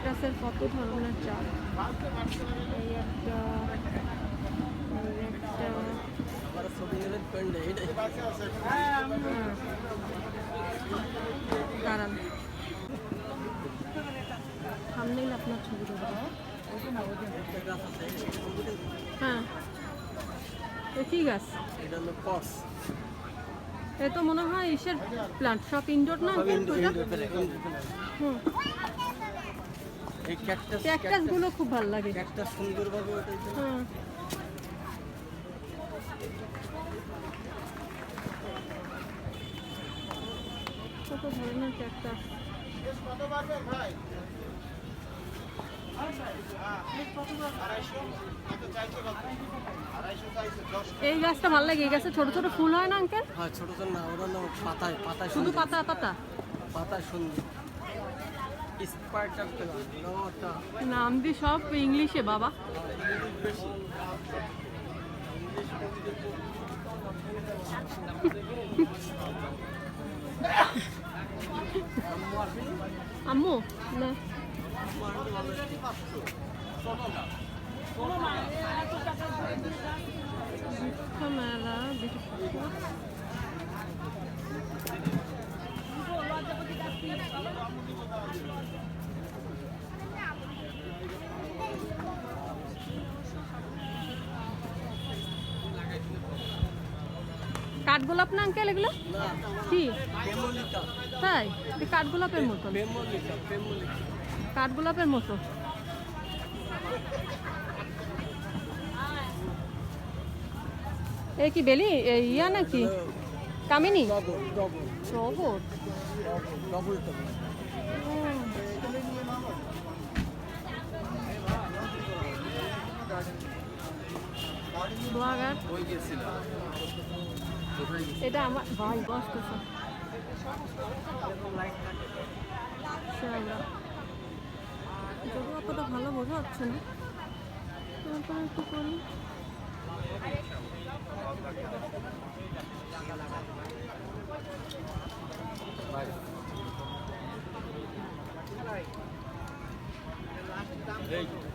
ক্যাকটাসের কত ধরনের চাল এই একটা হ্যাঁ। দাঁড়ান। সামনেই আপনার ছবি হ্যাঁ। এ কি গাছ? এটা হলো কস এ তো মনে হয় ইসের প্লান্ট সব ইনডোর না? হুম। এই ক্যাকটাস ক্যাকটাসগুলো খুব ভালো লাগে। ক্যাকটাস সুন্দরভাবে ওটা হ্যাঁ কত ধরনের ক্যাকটাস এই গাছটা ভালো লাগে? এই গাছে ছোট ছোট ফুল হয় না আঙ্কেল হ্যাঁ ছোট ছোট না ওরা পাতায় পাতায় শুধু পাতা পাতা? পাতা সুন্দর নাম দি সব ইংলিশে বাবা। আম্মু না। মেলা কাঠগোলাপ না আঙ্কেল এগুলো? কি? তাই? কাঠগোলাপের পেমলিকা কাঠগোলাপের মতো। এ কি বেলি? ইয়া নাকি? কামিনী? Double double. ব্লগার এটা আমার ভাই কষ্ট ভালো বোঝা হচ্ছে না তারপরে Thank you.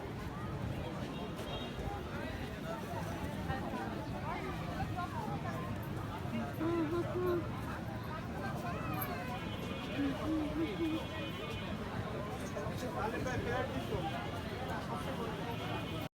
verdade, perto de fogo.